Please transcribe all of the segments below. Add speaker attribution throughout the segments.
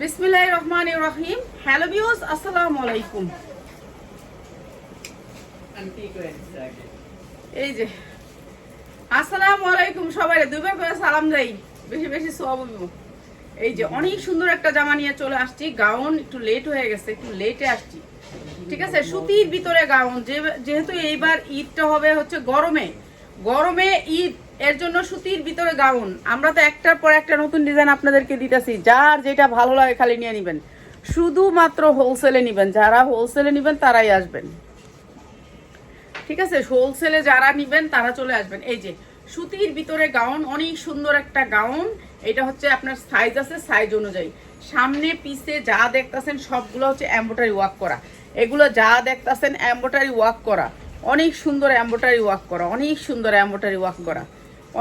Speaker 1: বিসমিল্লাহির রহমানির রহিম হ্যালো আসসালামু আলাইকুম। এই যে আলাইকুম সবাই দুইবার করে সালাম বেশি বেশি এই যে, অনেক সুন্দর একটা জামা নিয়ে চলে আসছি। গাউন একটু লেট হয়ে গেছে, একটু লেটে আসছি। ঠিক আছে? সুতির ভিতরে গাউন যেহেতু এইবার ঈদটা হবে হচ্ছে গরমে। গরমে ঈদ এর জন্য সুতির ভিতরে গাউন আমরা তো একটার পর একটা নতুন ডিজাইন আপনাদেরকে দিতেছি। যার যেটা ভালো লাগে খালি নিয়ে নেবেন। শুধুমাত্র হোলসেলে নেবেন। যারা হোলসেলে নেবেন, তারাই আসবেন। ঠিক আছে? হোলসেলে যারা নিবেন, তারা চলে আসবেন। এই যে, সুতির ভিতরে গাউন অনেক সুন্দর একটা গাউন এটা হচ্ছে আপনার সাইজ আছে সাইজ অনুযায়ী। সামনে পিসে যা দেখতাছেন, সবগুলো হচ্ছে এম্বোটারি ওয়ার্ক করা। এগুলো যা দেখতাছেন এম্বোটারি ওয়ার্ক করা। অনেক সুন্দর এম্বোটারি ওয়ার্ক করা। অনেক সুন্দর এম্বোটারি ওয়ার্ক করা।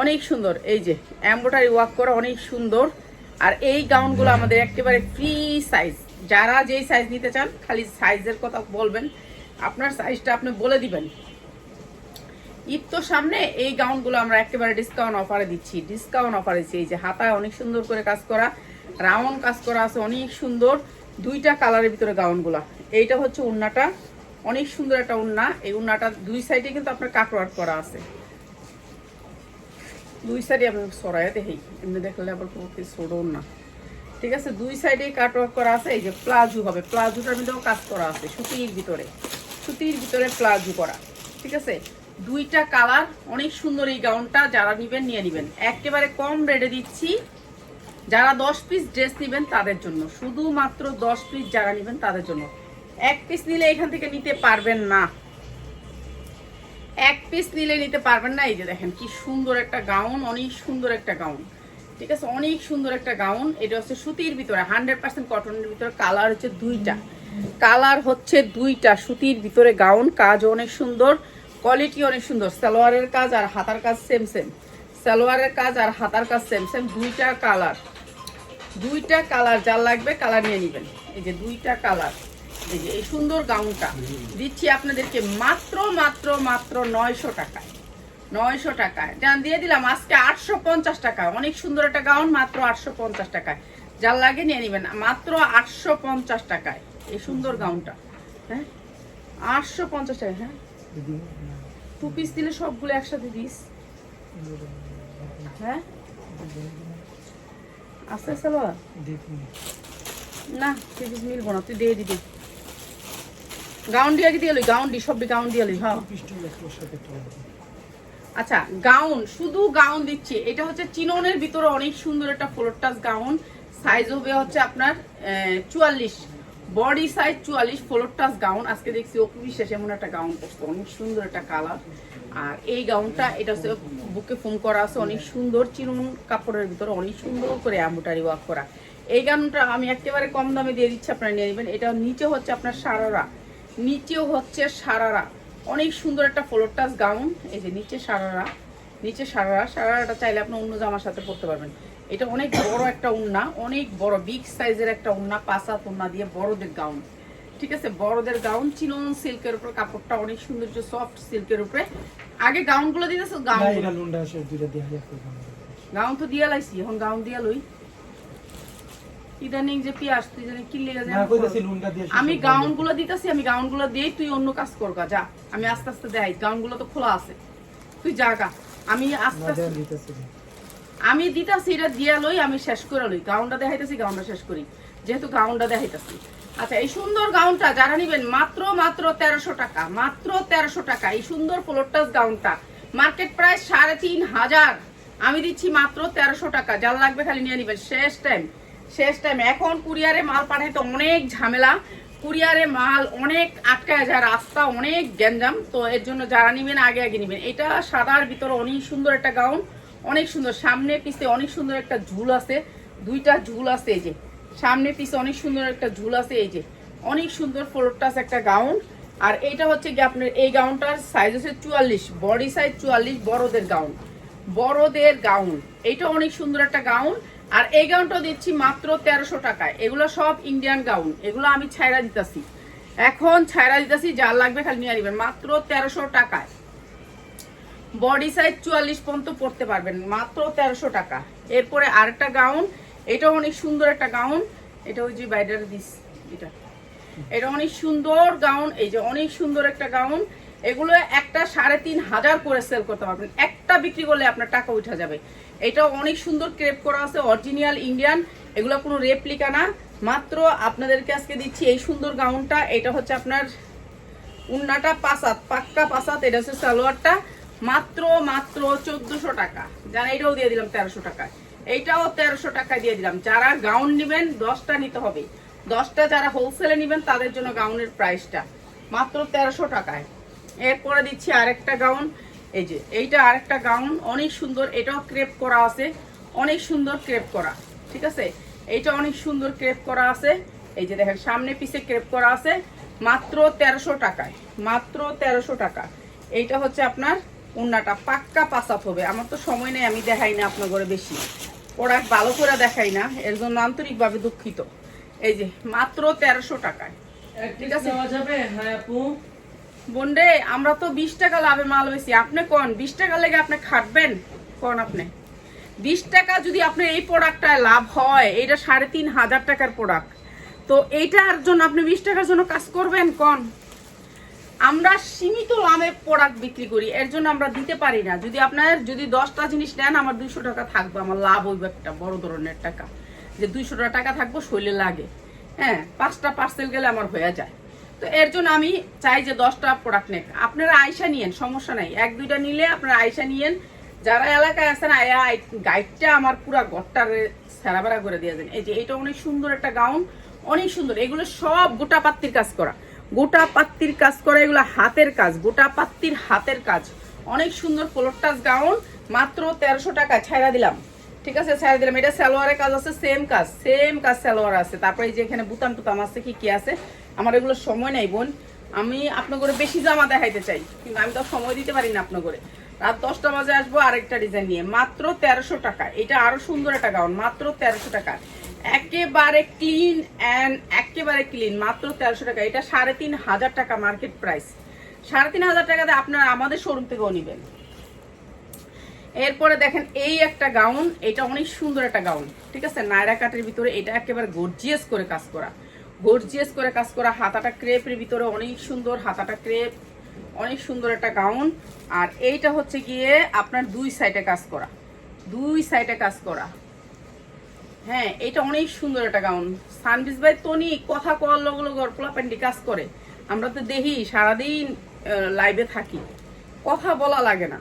Speaker 1: অনেক সুন্দর। এই যে এম্বোটারি ওয়ার্ক করা অনেক সুন্দর। আর এই গাউনগুলো আমাদের একেবারে ফ্রি সাইজ যারা যেই সাইজ নিতে চান খালি সাইজের কথা বলবেন আপনার সাইজটা আপনি বলে দিবেন। ঈদ তো সামনে এই গাউনগুলো আমরা একেবারে ডিসকাউন্ট অফারে দিচ্ছি। ডিসকাউন্ট অফারে দিচ্ছি। এই যে হাতায় অনেক সুন্দর করে কাজ করা রাউন্ড কাজ করা আছে অনেক সুন্দর। দুইটা কালারের ভিতরে গাউনগুলা এইটা হচ্ছে উন্নাটা। অনেক সুন্দর একটা উন্না। এই উন্নাটা দুই সাইডে কিন্তু আপনার কাটওয়ার্ক করা আছে। দুই সাইডে আপনি সরাই দেখি এমনি দেখলে আবার কি ছোট না। ঠিক আছে? দুই সাইডে কাট ওয়ার্ক করা আছে, এই যে প্লাজো হবে। প্লাজোটার মধ্যেও কাজ করা আছে, সুতির ভিতরে। সুতির ভিতরে প্লাজো করা। ঠিক আছে? দুইটা কালার অনেক সুন্দর এই গাউনটা যারা নিবেন নিয়ে নিবেন। একেবারে কম রেটে দিচ্ছি। যারা দশ পিস ড্রেস নেবেন, তাদের জন্য। শুধুমাত্র দশ পিস যারা নেবেন, তাদের জন্য। এক পিস নিলে এখান থেকে নিতে পারবেন না। এক পিস নিলে নিতে পারবেন না, এই যে দেখেন কি সুন্দর একটা গাউন অনেক সুন্দর একটা গাউন ঠিক আছে, অনেক সুন্দর একটা গাউন এটা হচ্ছে সুতির ভিতরে হান্ড্রেড পার্সেন্ট কটনের ভিতরে কালার হচ্ছে দুইটা। কালার হচ্ছে দুইটা, সুতির ভিতরে গাউন কাজও অনেক সুন্দর কোয়ালিটি অনেক সুন্দর। সালোয়ারের কাজ আর হাতার কাজ সেম সেম সালোয়ারের কাজ আর হাতার কাজ সেম সেম দুইটা কালার দুইটা কালার যার লাগবে কালার নিয়ে নেবেন। এই যে দুইটা কালার এই যে এই সুন্দর গাউনটা দিচ্ছি আপনাদেরকে মাত্র মাত্র মাত্র নয়শো টাকায়। নয়শো টাকায়। দিয়ে দিলাম আজকে আটশো পঞ্চাশ টাকা। অনেক সুন্দর একটা গাউন মাত্র আটশো পঞ্চাশ টাকায়। যার লাগে নিয়ে নেবেন। মাত্র আটশো পঞ্চাশ টাকায় এই সুন্দর গাউনটা। হ্যাঁ? আটশো পঞ্চাশ টাকা হ্যাঁ? টু পিস দিলে সবগুলো একসাথে দিস। হ্যাঁ? আস্তে আস্তে বাবা না তুই পিস মিলবো না। তুই দিয়ে দিবি। গাউন দিয়ে দিয়ে লই, গাউন দি সব গাউন দিয়ে লই হ্যাঁ। আচ্ছা গাউন, শুধু গাউন দিচ্ছি। এটা হচ্ছে চিননের ভিতরে অনেক সুন্দর একটা ফ্লোর টাচ গাউন। সাইজ হবে হচ্ছে আপনার চুয়াল্লিশ। বডি সাইজ চুয়াল্লিশ ফ্লোর টাচ গাউন। আজকে দেখছি অপু বিশেষ এমন একটা গাউন করছে অনেক সুন্দর একটা কালার আর এই গাউনটা, এটা হচ্ছে বুকে ফোম করা আছে, অনেক সুন্দর চিনন কাপড়ের ভিতরে, অনেক সুন্দর করে অ্যাম্বোটারি ওয়ার্ক করা। এই গাউনটা আমি একেবারে কম দামে দিয়ে দিচ্ছি, আপনারা নিয়ে নেবেন। এটা নিচে হচ্ছে আপনার সারারা। নিচেও হচ্ছে সারারা। অনেক সুন্দর একটা ফ্লোর টাচ গাউন। এই যে নিচে সারারা নিচে সারারা। সারারাটা চাইলে আপনি অন্য জামার সাথে পরতে পারবেন। এটা অনেক বড় একটা উন্না অনেক বড় বিগ সাইজের একটা উন্না পাঁচা উন্না দিয়ে বড়দের গাউন। ঠিক আছে? বড়দের গাউন চিনন সিল্কের উপর কাপড়টা অনেক সুন্দর সফট সিল্কের উপরে। আগে গাউনগুলো দিতেছো? গাউন গাউন তো দিয়া লাইছি এখন গাউন দিয়া লই। ইদানিং যে পিয়াস তুই জানি কি লেগে যায় আমি গাউনগুলো দিতেছি আমি গাউনগুলো দিয়ে তুই অন্য কাজ করগা যা। আমি আস্তে আস্তে দেখাই গাউনগুলো তো খোলা আছে। তুই জাগা আমি আস্তে আস্তে আমি দিতাছি এটা দিয়া লই আমি শেষ করে লই। গাউনটা দেখাইতেছি গাউনটা শেষ করি। যেহেতু গাউনটা দেখাইতেছি। আচ্ছা এই সুন্দর গাউনটা যারা নিবেন মাত্র মাত্র তেরোশো টাকা মাত্র তেরোশো টাকা। এই সুন্দর ফ্লোরটাস গাউনটা মার্কেট প্রাইস সাড়ে তিন হাজার। আমি দিচ্ছি মাত্র তেরোশো টাকা। যার লাগবে খালি নিয়ে নিবেন। শেষ টাইম শেষ টাইম এখন কুরিয়ারে মাল পাঠাইতে অনেক ঝামেলা। কুরিয়ারে মাল অনেক আটকায় যায়, রাস্তা অনেক গ্যাঞ্জাম। তো এর জন্য যারা নিবেন, আগে আগে নিবেন। এটা সাদার ভিতরে অনেক সুন্দর একটা গাউন, অনেক সুন্দর। সামনে পিছে অনেক সুন্দর একটা ঝুল আছে। দুইটা ঝুল আছে এই যে। সামনে পিছে অনেক সুন্দর একটা ঝুল আছে এই যে। অনেক সুন্দর ফ্লোরটাস একটা গাউন। আর এইটা হচ্ছে কি আপনার এই গাউনটার সাইজ হচ্ছে চুয়াল্লিশ। বডি সাইজ চুয়াল্লিশ বড়দের গাউন। বড়দের গাউন। এইটা অনেক সুন্দর একটা গাউন। আর এই গাউনটা দিচ্ছি মাত্র তেরোশো টাকায়। এগুলো সব ইন্ডিয়ান গাউন। এগুলো আমি ছাইরা দিতেছি। এখন ছাইরা দিতেছি, যার লাগবে খালি নিয়ে নেবেন। মাত্র তেরোশো টাকায়। বডি সাইজ চুয়াল্লিশ পর্যন্ত পড়তে পারবেন। মাত্র তেরোশো টাকা। এরপরে আরেকটা গাউন। এটা অনেক সুন্দর একটা গাউন। এটা ওই যে বাইরের দিস, এটা। এটা অনেক সুন্দর গাউন। এই যে অনেক সুন্দর একটা গাউন। এগুলো একটা সাড়ে তিন হাজার করে সেল করতে পারবেন। একটা বিক্রি করলে আপনার টাকা উঠা যাবে। এটা অনেক সুন্দর ক্রেপ করা আছে অরিজিনাল ইন্ডিয়ান এগুলো কোনো রেপ্লিকা না। মাত্র আপনাদেরকে আজকে দিচ্ছি এই সুন্দর গাউনটা এটা হচ্ছে আপনার উন্নাটা পাসাত, পাক্কা পাসাত, এটা হচ্ছে সালোয়ারটা। মাত্র মাত্র চোদ্দশো টাকা। জানা এটাও দিয়ে দিলাম তেরোশো টাকায়। এইটাও তেরোশো টাকায় দিয়ে দিলাম। যারা গাউন নেবেন, দশটা নিতে হবে। দশটা যারা হোলসেলে নেবেন, তাদের জন্য গাউনের প্রাইসটা মাত্র তেরোশো টাকায়। এরপরে দিচ্ছি আরেকটা গাউন। এই যে এইটা আরেকটা গাউন। অনেক সুন্দর এটাও ক্রেপ করা আছে। অনেক সুন্দর ক্রেপ করা ঠিক আছে? এইটা অনেক সুন্দর ক্রেপ করা আছে। এই যে দেখেন সামনে পিছে ক্রেপ করা আছে। মাত্র তেরোশো টাকায় মাত্র তেরোশো টাকা। এইটা হচ্ছে আপনার উন্নাটা পাক্কা পাসাত হবে। আমার তো সময় নেই আমি দেখাই না আপনার ঘরে বেশি। প্রোডাক্ট ভালো করে দেখাই না এর জন্য আন্তরিকভাবে দুঃখিত। এই যে মাত্র তেরোশো টাকায়
Speaker 2: ঠিক আছে? যাবে? হ্যাঁ আপু।
Speaker 1: বন্ডে আমরা তো বিশ টাকা লাভে মাল বেশি আপনি কোন? বিশ টাকা লেগে আপনি খাটবেন? কোন আপনি? বিশ টাকা যদি আপনার এই প্রোডাক্টটায় লাভ হয় এটা সাড়ে তিন হাজার টাকার প্রোডাক্ট তো এইটার জন্য আপনি বিশ টাকার জন্য কাজ করবেন? কোন? আমরা সীমিত লাভে প্রোডাক্ট বিক্রি করি, এর জন্য আমরা দিতে পারি না। যদি আপনার, যদি দশটা জিনিস নেন, আমার দুইশো টাকা থাকবে। আমার লাভ হইবে একটা বড় ধরনের টাকা। যে দুইশো টাকা থাকব, শৈলে লাগে। হ্যাঁ পাঁচটা পার্সেল গেলে আমার হয়ে যায়। তো এর জন্য আমি চাই যে দশটা প্রোডাক্ট নেক। আপনারা আয়সা নিয়েন, সমস্যা নাই। এক, দুইটা নিলে আপনারা আয়সা নিয়েন। যারা এলাকায় আছেন গাইডটা আমার পুরা ঘরটারে সেরাবেরা করে দিয়ে দেন। এই যে এটা অনেক সুন্দর একটা গাউন, অনেক সুন্দর। এগুলো সব গোটা পাত্তির কাজ করা। গোটা পাত্তির কাজ করা, এগুলো হাতের কাজ, গোটা পাত্তির হাতের কাজ। অনেক সুন্দর পোলোটাস গাউন, মাত্র তেরোশো টাকা ছাইরা দিলাম। ঠিক আছে ছাইরা দিলাম। এটা সালোয়ারের কাজ আছে সেম কাজ সেম কাজ সালোয়ার আছে। তারপরে যে এখানে বুতাম টুতাম আছে, কি কি আছে? আমার এগুলো সময় নাই বোন। আমি আপনার করে বেশি জামা দেখাইতে চাই, কিন্তু আমি তো সময় দিতে পারি না আপনার করে রাত দশটা বাজে আসব আরেকটা ডিজাইন নিয়ে। মাত্র তেরোশো টাকা। এটা আরও সুন্দর একটা গাউন মাত্র তেরোশো টাকা। একেবারে ক্লিন অ্যান্ড একেবারে ক্লিন মাত্র তেরোশো টাকা। এটা সাড়ে তিন হাজার টাকা মার্কেট প্রাইস সাড়ে তিন হাজার টাকাতে আপনারা আমাদের শোরুম থেকেও নেবেন। এরপরে দেখেন এই একটা গাউন এটা অনেক সুন্দর একটা গাউন ঠিক আছে? নায়রা কাটের ভিতরে এটা একেবারে গর্জিয়াস করে কাজ করা। গর্জিয়াস করে কাজ করা হাতাটা ক্রেপের ভিতরে অনেক সুন্দর, হাতাটা ক্রেপ, অনেক সুন্দর একটা গাউন। আর এইটা হচ্ছে গিয়ে আপনার দুই সাইডে কাজ করা। দুই সাইডে কাজ করা। হ্যাঁ এটা অনেক সুন্দর একটা গাউন। সানবিজ ভাই তনি কথা কল লগলো গড়পলা প্যান্ডি কাজ করে। আমরা তো দেখি, সারাদিন লাইভে থাকি। কথা বলা লাগে না।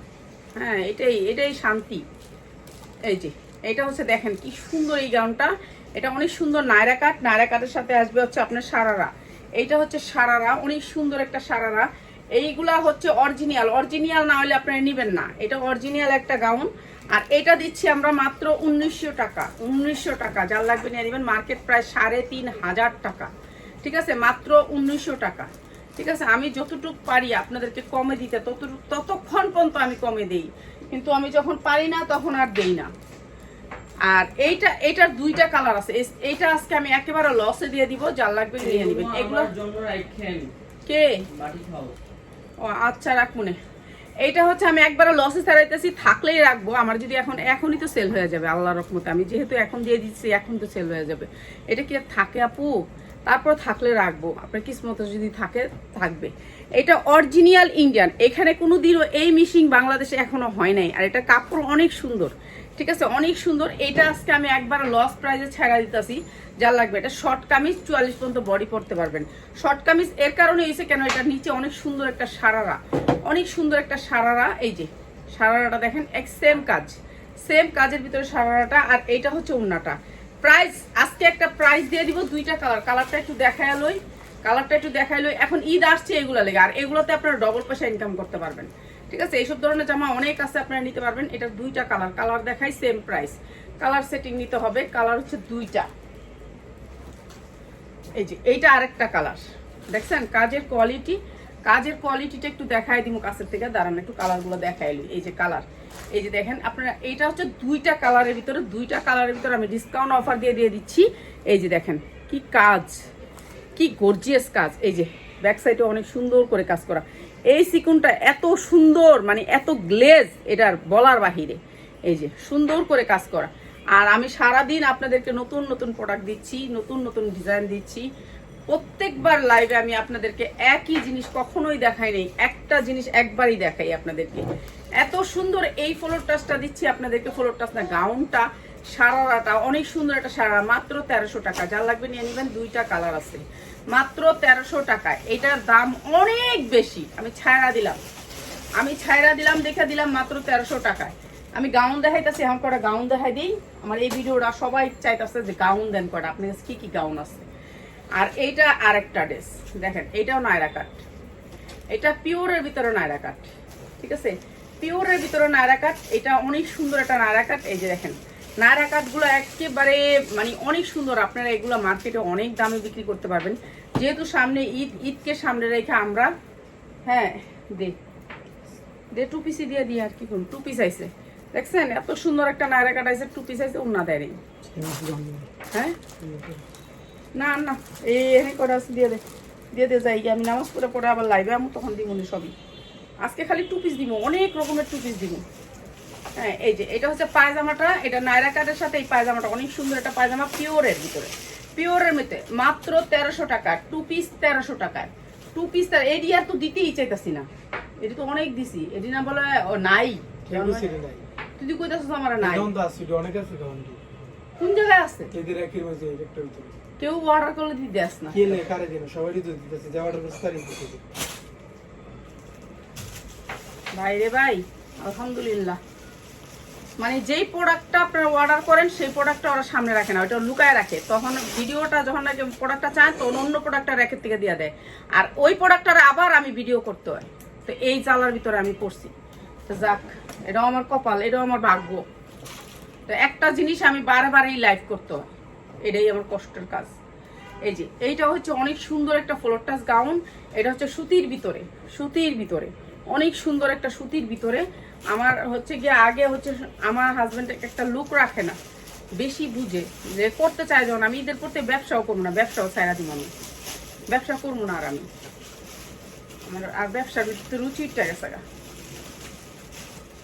Speaker 1: হ্যাঁ এটাই এটাই শান্তি। এই যে এটা হচ্ছে দেখেন কি সুন্দর এই গাউনটা। এটা অনেক সুন্দর নায়রা কাট নায়রা কাটের সাথে আসবে হচ্ছে আপনার সারারা। এইটা হচ্ছে সারারা, অনেক সুন্দর একটা সারারা। এইগুলা হচ্ছে অরিজিনাল অরিজিনাল না হলে আপনারা নেবেন না। এটা অরিজিনাল একটা গাউন আর এটা দিচ্ছি আমরা মাত্র উনিশশো টাকা। উনিশশো টাকা। যার লাগবে নিয়ে নেবেন। মার্কেট প্রায় সাড়ে তিন হাজার টাকা। ঠিক আছে? মাত্র উনিশশো টাকা। ঠিক আছে? আমি যতটুকু পারি আপনাদেরকে কমে দিতে, ততটুকু ততক্ষণ পর্যন্ত আমি কমে দেই। কিন্তু আমি যখন পারি না, তখন আর দেই না। আর এইটা এইটার দুইটা কালার আছে। এই- এইটা আজকে আমি একেবারে লসে দিয়ে দিব যার লাগবে নিয়ে নেবেন। এগুলো কে? ও আচ্ছা রাখ মনে এইটা হচ্ছে আমি একবারে লসে ছাড়াইতেছি থাকলেই রাখব। আমার যদি এখন এখনই তো সেল হয়ে যাবে আল্লাহ রকমতে আমি যেহেতু এখন দিয়ে দিচ্ছি এখন তো সেল হয়ে যাবে। এটা কি আর থাকে আপু? তারপর থাকলে রাখব। আপনার কিসমত যদি থাকে থাকবে। এটা অরিজিনাল ইন্ডিয়ান এখানে কোনো দিনও এই মিশিং বাংলাদেশে এখনও হয় নাই। আর এটা কাপড় অনেক সুন্দর। ঠিক আছে? অনেক সুন্দর। এটা আজকে আমি একবার লস প্রাইজে ছাড়া দিতেছি। যা লাগবে। এটা শর্ট কামিজ, চুয়াল্লিশ পর্যন্ত বডি পড়তে পারবেন। শর্ট কামিজ, এর কারণে হয়েছে কেন? এটা নিচে অনেক সুন্দর একটা সারারা। অনেক সুন্দর একটা সারারা। এই যে, সারারাটা দেখেন, এক সেম কাজ। সেম কাজের ভিতরে সারারাটা, আর এইটা হচ্ছে উন্নাটা প্রাইস আজকে একটা প্রাইস দিয়ে দিব দুইটা কালার কালারটা একটু দেখায় লই। কালারটা একটু দেখাই লই। এখন ঈদ আসছে এগুলো লেগে। আর এগুলোতে আপনারা ডবল পয়সা ইনকাম করতে পারবেন। ঠিক আছে, এইসব ধরনের জামা অনেক আছে, আপনারা নিতে পারবেন। এটা দুইটা কালার কালার দেখাই সেম প্রাইস কালার সেটিং নিতে হবে কালার হচ্ছে দুইটা। এই যে, এইটা আরেকটা কালার দেখছেন? কাজের কোয়ালিটি কাজের কোয়ালিটিটা একটু দেখাই দিব কাছের থেকে। দাঁড়ান, একটু কালারগুলো দেখাই লই। এই যে কালার এই যে দেখেন, আপনারা, এইটা হচ্ছে দুইটা কালারের ভিতরে, দুইটা কালারের ভিতরে আমি ডিসকাউন্ট অফার দিয়ে দিয়ে দিচ্ছি। এই যে দেখেন, কি কাজ, কি গর্জিয়াস কাজ। এই যে ব্যাক সাইডে অনেক সুন্দর করে কাজ করা। এই সিকুনটা এত সুন্দর মানে এত গ্লেজ এটার বলার বাহিরে। এই যে, সুন্দর করে কাজ করা। আর আমি সারাদিন আপনাদেরকে নতুন নতুন প্রোডাক্ট দিচ্ছি, নতুন নতুন ডিজাইন দিচ্ছি। প্রত্যেকবার লাইভে আমি আপনাদেরকে একই জিনিস কখনোই দেখাই নেই, একটা জিনিস একবারই দেখাই আপনাদেরকে। এত সুন্দর এই ফ্লোর টাচটা দিচ্ছি আপনাদেরকে ফ্লোর টাচ না গাউনটা সারারাটা, অনেক সুন্দর একটা সারা মাত্র তেরোশো টাকা। যা লাগবে নিয়ে নেবেন দুইটা কালার আছে। মাত্র তেরোশো টাকা এটার দাম অনেক বেশি। আমি ছায়া দিলাম। আমি ছায়রা দিলাম, দেখে দিলাম মাত্র তেরোশো টাকায়। আমি গাউন দেখাইতেছি, এখন কটা গাউন দেখাই দিই। আমার এই ভিডিওটা সবাই চাইতেছে যে গাউন দেন কটা আপনার কাছে কি কি গাউন আছে। আর এইটা আর একটা ড্রেস। দেখেন, এটাও নায়রা কাট। এটা পিওরের ভিতরে নায়রা কাট। ঠিক আছে? পিওরের ভিতরে নায়রা কাট। এটা অনেক সুন্দর একটা নায়রা কাট। এই যে দেখেন নায়রা কাটগুলো একেবারে মানে অনেক সুন্দর। আপনারা এগুলো মার্কেটে অনেক দামে বিক্রি করতে পারবেন। যেহেতু সামনে ঈদ, ঈদকে সামনে রেখে আমরা হ্যাঁ দে দে টু পিসি দিয়ে দিয়ে আর কি করুন টু পিস আইছে। দেখছেন? এত সুন্দর একটা নায়রা কাট আইছে টু পিস আইছে উন্না দেয় হ্যাঁ? না না এই এনে করে আছে, দিয়ে দে দিয়ে দে, যাই। আমি নামাজ পড়ে পড়ে আবার লাইভে আমি, তখন দিব সবই। আজকে খালি টু পিস দিব অনেক রকমের টু পিস দিব হ্যাঁ এই যে এটা হচ্ছে পায়জামাটা। এটা নায়রা কাটের সাথে? এই পায়জামাটা অনেক সুন্দর একটা পায়জামা পিওরের ভিতরে। পিওরের মধ্যে মাত্র তেরোশো টাকা টু পিস তেরোশো টাকায়। টু পিস এডি আর তো দিতেই চাইতাছি না। এটি তো অনেক দিছি। এডি না বলে নাই। তুই কইতাছিস আমার নাই? কোন জায়গায় আছে? কেউ অর্ডার করলে দিতে দেস না। ভাই রে ভাই আলহামদুলিল্লাহ। মানে যেই প্রোডাক্টটা আপনারা অর্ডার করেন, সেই প্রোডাক্টটা ওরা সামনে রাখে না ওটা লুকায় রাখে। তখন ভিডিওটা যখন নাকি প্রোডাক্টটা চায়, তখন অন্য প্রোডাক্টটা র্যাকের থেকে দিয়ে দেয়। আর ওই প্রোডাক্টটার আবার আমি ভিডিও করতে হয়। তো এই জ্বালার ভিতরে আমি পড়ছি। তো যাক, এটাও আমার কপাল, এটাও আমার ভাগ্য। তো একটা জিনিস আমি বারে বারেই লাইভ করতে হয়। এটাই আমার কষ্টের কাজ। এই যে, এইটা হচ্ছে অনেক সুন্দর একটা ফ্লোর টাচ গাউন এটা হচ্ছে সুতির ভিতরে সুতির ভিতরে। অনেক সুন্দর একটা সুতির ভিতরে আমার হচ্ছে গিয়ে আগে হচ্ছে আমার হাজবেন্ড একটা লুক রাখে না। বেশি বুঝে যে করতে চাই যখন আমি ঈদের করতে ব্যবসাও করব না, ব্যবসাও ছাইরা দিব আমি। ব্যবসা করব না আর আমি। আমার আর ব্যবসার গা।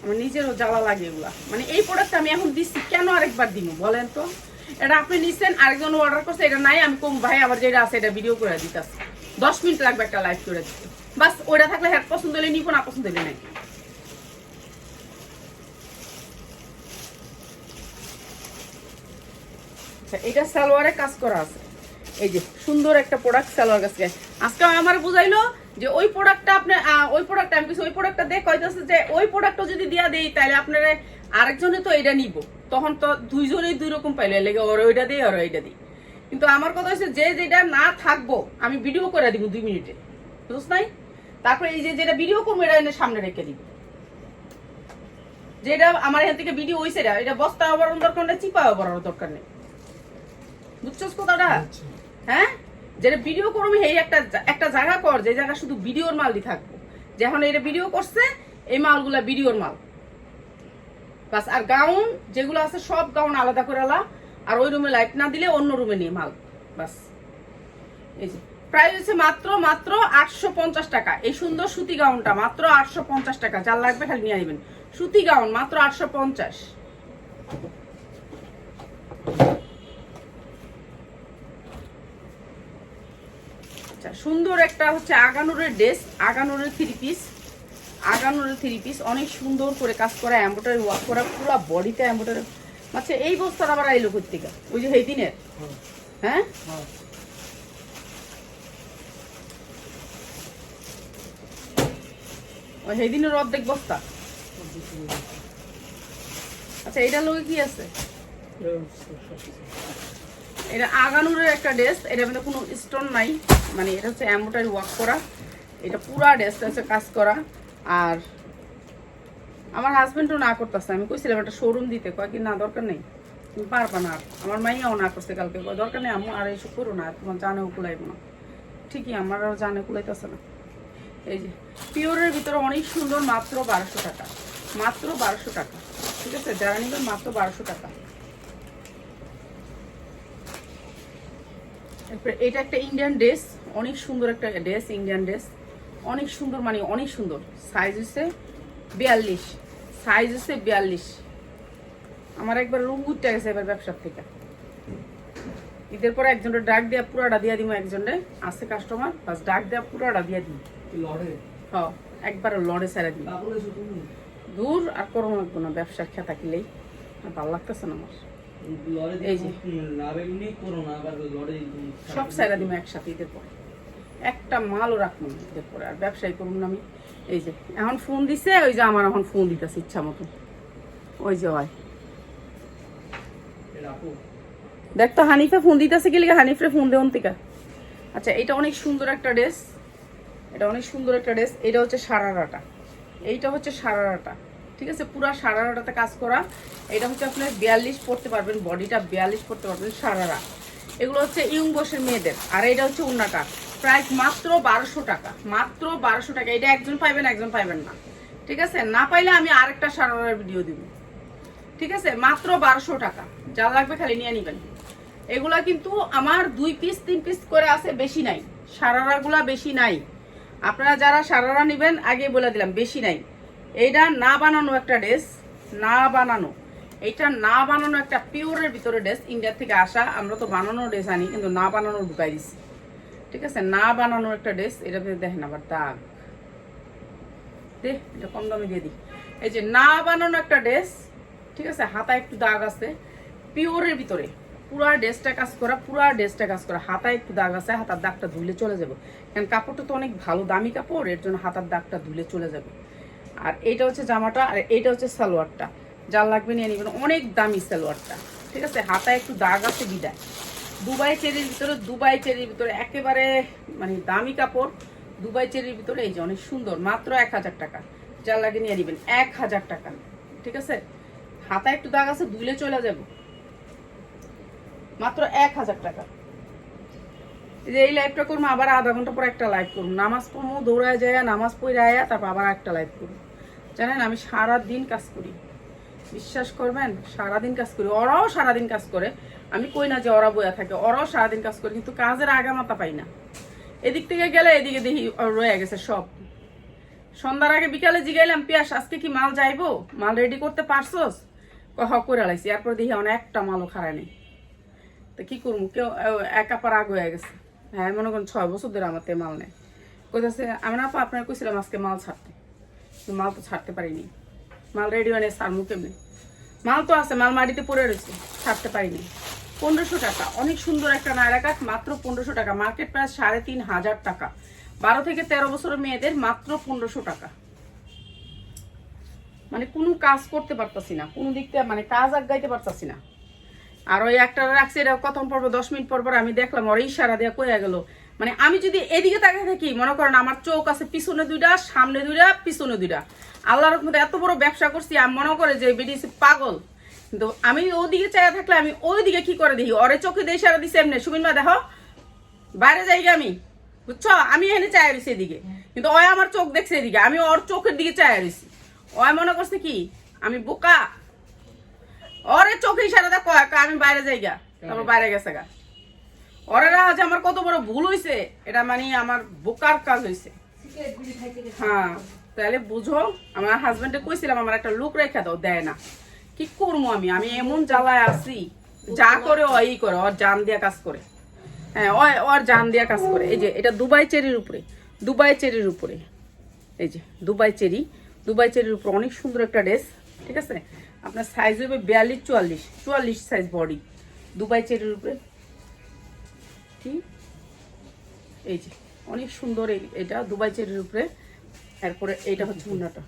Speaker 1: আমার নিজেরও জ্বালা লাগে এগুলা। মানে এই প্রোডাক্ট আমি এখন দিচ্ছি, কেন আরেকবার দিব বলেন তো? এটা আপনি নিচ্ছেন আরেকজন অর্ডার করছে, এটা নাই, আমি কম ভাই, আবার যেটা আছে এটা ভিডিও করে দিতেছি। দশ মিনিট লাগবে একটা লাইভ করে দিতে। বাস, ওইটা থাকলে হ্যাঁ পছন্দ হলে নিবো, না পছন্দ হলে নাই। আচ্ছা, এটা সালোয়ারে কাজ করা আছে। এই যে সুন্দর একটা প্রোডাক্ট সালোয়ার কাছে আজকে আমার বুঝাইলো যে ওই প্রোডাক্টটা আপনি আহ, ওই প্রোডাক্ট আমি কিছু ওই প্রোডাক্টটা দেখ কইতাছে যে ওই প্রোডাক্টটা যদি দিয়া দেই তাহলে আপনারা আরেকজনে তো এটা নিব। তখন তো দুইজনেই দুই রকম পাইলে লেগে ওর ওইটা দিই আর ওইটা দিই। কিন্তু আমার কথা হচ্ছে যে যেটা না থাকব আমি ভিডিও করে দিব দুই মিনিটে। বুঝছ নাই? তারপরে এই যে যেটা ভিডিও করব এটা এনে সামনে রেখে দিব। যেটা আমার এখান থেকে ভিডিও হইছে এটা বস্তা অবরণ দরকার চিপা অবরণ দরকার নেই। বুঝছস কথাটা হ্যাঁ? যেটা ভিডিও করবি, এই একটা একটা জায়গা কর, যে জায়গা শুধু ভিডিওর মাল দি থাকব যখন এটা ভিডিও করছে, এই মালগুলা ভিডিওর মাল। বাস, আর গাউন যেগুলো আছে সব গাউন আলাদা করে আলা আর ওই রুমে লাইট না দিলে অন্য রুমে নিয়ে মাল। বাস। এই যে প্রাইস হচ্ছে মাত্র মাত্র আটশো পঞ্চাশ টাকা। এই সুন্দর সুতি গাউনটা মাত্র আটশো পঞ্চাশ টাকা। যার লাগবে খালি নিয়ে নেবেন সুতি গাউন মাত্র আটশো পঞ্চাশ। সুন্দর একটা হচ্ছে আগানোরের ড্রেস, আগানোরের থ্রি পিস আগানুরের থ্রি পিস অনেক সুন্দর করে কাজ করা এম্বোটারি ওয়ার্ক করা, পুরো বডিতে এম্বোটারি আচ্ছা এই বস্তার আবার আইলো কর্তিকা ওই যে সেই দিনের হ্যাঁ? ওই সেই দিনের অর্ধেক বস্তা? আচ্ছা এইটার লোকে কি আছে? এটা আগানুরের একটা ড্রেস এটা মধ্যে কোনো স্টোন নাই মানে এটা হচ্ছে এম্বোটারি ওয়ার্ক করা। এটা পুরা ড্রেসটা হচ্ছে কাজ করা। আর আমার হাজব্যান্ডও না করতেছে, আমি কইছিলাম একটা শোরুম দিতে, কয় কি না, দরকার নেই। তুমি পারবা না আর। আমার মাইয়াও না করছে কালকে, কয় দরকার নেই আমি আর এইসব করো না, তোমার জানেও কুলাইব না। ঠিকই, আমার আর জানে কুলাইতেছে না। এই যে পিওরের ভিতরে অনেক সুন্দর মাত্র বারোশো টাকা। মাত্র বারোশো টাকা, ঠিক আছে? যারা নেবেন মাত্র বারোশো টাকা। তারপরে এটা একটা ইন্ডিয়ান ড্রেস অনেক সুন্দর একটা ড্রেস ইন্ডিয়ান ড্রেস অনেক সুন্দর মানে অনেক সুন্দর। সাইজ হচ্ছে বিয়াল্লিশ। সাইজ হচ্ছে বিয়াল্লিশ। আমার একবার রুম উঠতে গেছে এবার ব্যবসার থেকে। ঈদের পরে একজনের ডাক দিয়া পুরাটা দিয়া দিব একজনে। আছে কাস্টমার বাস ডাক দিয়া পুরাটা দিয়া দিই
Speaker 2: লড়ে?
Speaker 1: হ একবার লড়ে ছেড়ে দিই দূর আর করো লাগবো না ব্যবসার খেতা কিলেই। আর ভালো লাগতেছে না আমার। এই যে। সব সাইরা দিব একসাথে ঈদের পরে। একটা মালও রাখব ঈদের পরে আর ব্যবসায়ী করুন না আমি। এই যে এখন ফোন দিছে ওই যে আমার এখন ফোন দিতেছে ইচ্ছা মতো। ওই যে হয়
Speaker 2: রাখো।
Speaker 1: দেখ তো হানিফে ফোন দিতেছে কি লিখে হানিফে ফোন দেওয়ান টিকা আচ্ছা এটা অনেক সুন্দর একটা ড্রেস এটা অনেক সুন্দর একটা ড্রেস এটা হচ্ছে সারারাটা। এইটা হচ্ছে সারারাটা। ঠিক আছে? পুরা সারারাটাতে কাজ করা। এটা হচ্ছে আপনার বিয়াল্লিশ পড়তে পারবেন, বডিটা বিয়াল্লিশ পড়তে পারবেন সারারা এগুলো হচ্ছে ইয়ং বয়সের মেয়েদের। আর এটা হচ্ছে উন্নাটা প্রাইস মাত্র বারোশো টাকা, মাত্র বারোশো টাকা। এটা একজন পাইবেন একজন পাইবেন না। ঠিক আছে? না পাইলে আমি আরেকটা সারারার ভিডিও দিব। ঠিক আছে? মাত্র বারোশো টাকা। যা লাগবে খালি নিয়ে নিবেন। এগুলা কিন্তু আমার দুই পিস তিন পিস করে আছে, বেশি নাই। সারারাগুলা বেশি নাই। আপনারা যারা সারারা নেবেন আগে বলে দিলাম, বেশি নাই। এইটা না বানানো একটা ড্রেস না বানানো। এটা না বানানো একটা পিওরের ভিতরে ড্রেস ইন্ডিয়া থেকে আসা, আমরা তো বানানো ড্রেস আনি, কিন্তু না বানানো ঢুকাই দিছি। ঠিক আছে? না বানানো একটা ড্রেস এটা দেখেন আবার দাগ। এটা কম দামে দিয়ে দিই। এই যে না বানানো একটা ড্রেস ঠিক আছে? হাতায় একটু দাগ আছে। পিওরের ভিতরে, পুরা ড্রেসটা কাজ করা, পুরা ড্রেসটা কাজ করা। হাতায় একটু দাগ আছে, হাতার দাগটা ধুলে চলে যাবে। কারণ কাপড়টা তো অনেক ভালো, দামি কাপড়, এর জন্য হাতার দাগটা ধুলে চলে যাবে। আর এইটা হচ্ছে জামাটা, আর এইটা হচ্ছে সালোয়ারটা। যার লাগবে নিয়ে নিবেন অনেক দামি সালোয়ারটা, ঠিক আছে? হাতায় একটু দাগ আছে বিদায়। দুবাই চেরির ভিতরে, দুবাই চেরির ভিতরে একেবারে মানে দামি কাপড়, দুবাই চেরির ভিতরে এই যে অনেক সুন্দর, মাত্র এক হাজার টাকা। যার লাগে নিয়ে নিবেন এক হাজার টাকা, ঠিক আছে? হাতায় একটু দাগ আছে দুলে চলে যাবে। মাত্র এক হাজার টাকা। যে এই লাইভটা করব, আবার আধা ঘণ্টা পর একটা লাইভ করুন নামাজ পড়ব, দৌড়ায় যায় নামাজ পড়ে আয়া তারপর আবার একটা লাইভ করব। জানেন, আমি সারা দিন কাজ করি। বিশ্বাস করবেন, সারাদিন কাজ করি। ওরাও সারাদিন কাজ করে। আমি কই না যে ওরা বইয়া থাকে, ওরাও সারাদিন কাজ করে, কিন্তু কাজের আগামাতা পাই না। এদিক থেকে গেলে এদিকে দেখি রয়ে গেছে সব। সন্ধ্যার আগে বিকালে জিগাইলাম, পিয়াস, আজকে কি মাল যাইবো? মাল রেডি করতে পারছোস? কহ করে লাইছি। এরপর দেখি অনেক একটা মালও খারাপ নেই। তো কি করব? কেউ একা পার আগ হয়ে গেছে। হ্যাঁ মনে করেন ছয় বছর ধরে আমার মাল নেয় কইতাছে, আমি না আপনার কইছিলাম আজকে মাল ছাড়তে। মাল তো ছাড়তে পারিনি। মাল রেডি হয় সারমু কেমনি মাল তো আছে, মাল মাটিতে পড়ে রয়েছে, ছাড়তে পারিনি। পনেরোশো টাকা, অনেক সুন্দর একটা নায়রা কাঠ, মাত্র পনেরোশো টাকা। মার্কেট প্রাইস সাড়ে তিন হাজার টাকা। বারো থেকে তেরো বছরের মেয়েদের মাত্র পনেরোশো টাকা। মানে কোনো কাজ করতে পারতাছি না, কোনো দিক থেকে মানে কাজ আগাইতে পারতাছি না। আর ওই একটা রাখছি এটা কত পর পর দশ মিনিট পর পর আমি দেখলাম, ওর ইশারা দিয়ে কয়ে গেল মানে আমি যদি এদিকে তাকিয়ে থাকি, মনে করেন আমার চোখ আছে পিছনে দুইটা, সামনে দুইটা, পিছনে দুইটা। আল্লাহর মধ্যে এত বড় ব্যবসা করছি আমি মনে করে যে বেরিয়েছি পাগল। কিন্তু আমি ওদিকে চাইয়া থাকলে আমি ওই দিকে কি করে দেখি? ওরে চোখে দিয়ে সারা দিছে এমনি। সুমিন মা দেখো, বাইরে যাই আমি। বুঝছ? আমি এখানে চাই রয়েছি এদিকে। কিন্তু ওই আমার চোখ দেখছে এদিকে। আমি ওর চোখের দিকে চাই রয়েছি ওই মনে করছে কি? আমি বোকা। ওরে চোখে ইশারা দেখ আমি বাইরে যাই গা তারপর বাইরে গেছে গা। ওরে আজ আমার কত বড় ভুল হইছে। এটা মানে আমার বোকার কাজ হইছে। হ্যাঁ তাহলে বুঝো, আমার হাজবেন্ডে কইছিলাম, আমার একটা লোক রেখে দাও, দেয় না। কি করব আমি? আমি এমন জ্বালায় আছি, যা করে ওই করে, ওর জান দিয়া কাজ করে। হ্যাঁ ওর জান দিয়া কাজ করে। এই যে, এটা দুবাই চেরির উপরে, দুবাই চেরির উপরে। এই যে, দুবাই চেরি, দুবাই চেরির উপরে অনেক সুন্দর একটা ড্রেস, ঠিক আছে? আপনার সাইজ হবে বিয়াল্লিশ, চুয়াল্লিশ চুয়াল্লিশ সাইজ বডি দুবাই চেরির উপরে ঠিক এই যে অনেক সুন্দর এই- এটা দুবাই চেরির উপরে এরপরে এইটা হচ্ছে উন্নাটা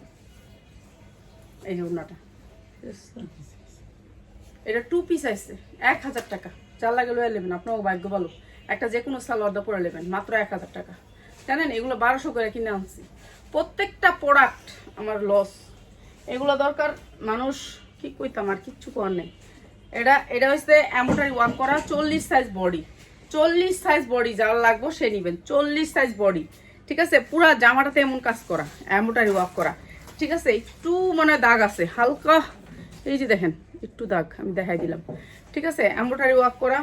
Speaker 1: এই যে উন্নাটা এটা টু পিস আসছে এক হাজার টাকা। চার লাগে লয়ে নেবেন আপনার ভাগ্য ভালো। একটা যে কোনো সালোয়ারদা পরে নেবেন মাত্র এক হাজার টাকা। জানেন এগুলো বারোশো করে কিনে আনছি। প্রত্যেকটা প্রোডাক্ট আমার লস এগুলো দরকার মানুষ কি কইতাম আর কিচ্ছু করার নেই। এটা এটা হচ্ছে এমব্রয়ডারি ওয়ার্ক করা চল্লিশ সাইজ বডি চল্লিশ সাইজ বডি যার লাগবো সে নিবেন, চল্লিশ সাইজ বডি ঠিক আছে? পুরা জামাটাতে এমন কাজ করা এমব্রয়ডারি ওয়ার্ক করা, ঠিক আছে? একটু মানে দাগ আছে, হালকা, এই যে দেখেন, একটু দাগ আমি দেখাই দিলাম, ঠিক আছে? এমব্রয়ডারি ওয়ার্ক করা,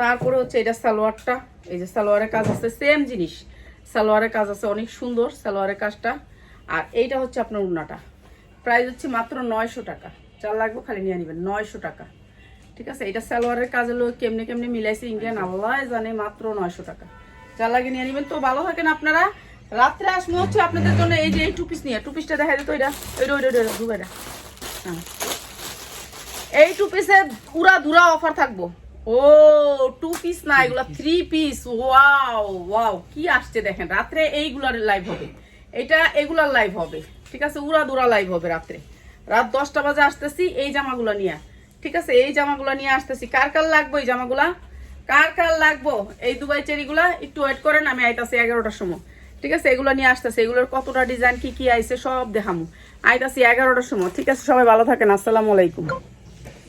Speaker 1: তারপরে হচ্ছে এটা সালোয়ারটা, এই যে সালোয়ারের কাজ আছে সেম জিনিস, সালোয়ারের কাজ আছে, অনেক সুন্দর সালোয়ারের কাজটা, আর এইটা হচ্ছে আপনার উন্নাটা প্রাইস হচ্ছে মাত্র নয়শো টাকা চার লাগবে খালি নিয়ে নেবেন, নয়শো টাকা। ঠিক আছে? এটা সালোয়ারের কাজে লোক কেমনে কেমনে মিলাইছে ইন্ডিয়ান আল্লাহ জানে মাত্র নয়শো টাকা। চার লাগে নিয়ে নেবেন। তো ভালো থাকেন আপনারা। রাত্রে আসব হচ্ছে আপনাদের জন্য এই যে এই টুপিস নিয়ে। টুপিসটা দেখা যেত ওইটা ওইটা ওইটা ওইটা দুবাইটা হ্যাঁ। এই টু পিসে পুরা ধুরা অফার থাকব। ও টু পিস না এগুলো থ্রি পিস ওয়াও ওয়াও কি আসছে দেখেন। রাত্রে এইগুলার লাইভ হবে। এটা এগুলার লাইভ হবে। ঠিক আছে? উড়া দুরা লাইভ হবে রাত্রে। রাত দশটা বাজে আসতেছি এই জামাগুলো নিয়ে। ঠিক আছে, এই জামাগুলো নিয়ে আসতেছি। কার কার লাগবো এই জামাগুলা? কার কার লাগবো? এই দুবাই চেরিগুলা একটু ওয়েট করেন, আমি আইতাছি এগারোটার সময়। ঠিক আছে, এগুলো নিয়ে আসতেছে। এগুলোর কতটা ডিজাইন কি কি আইছে সব দেখামু। আইতাছি এগারোটার সময়। ঠিক আছে, সবাই ভালো থাকেন। আসসালামু আলাইকুম।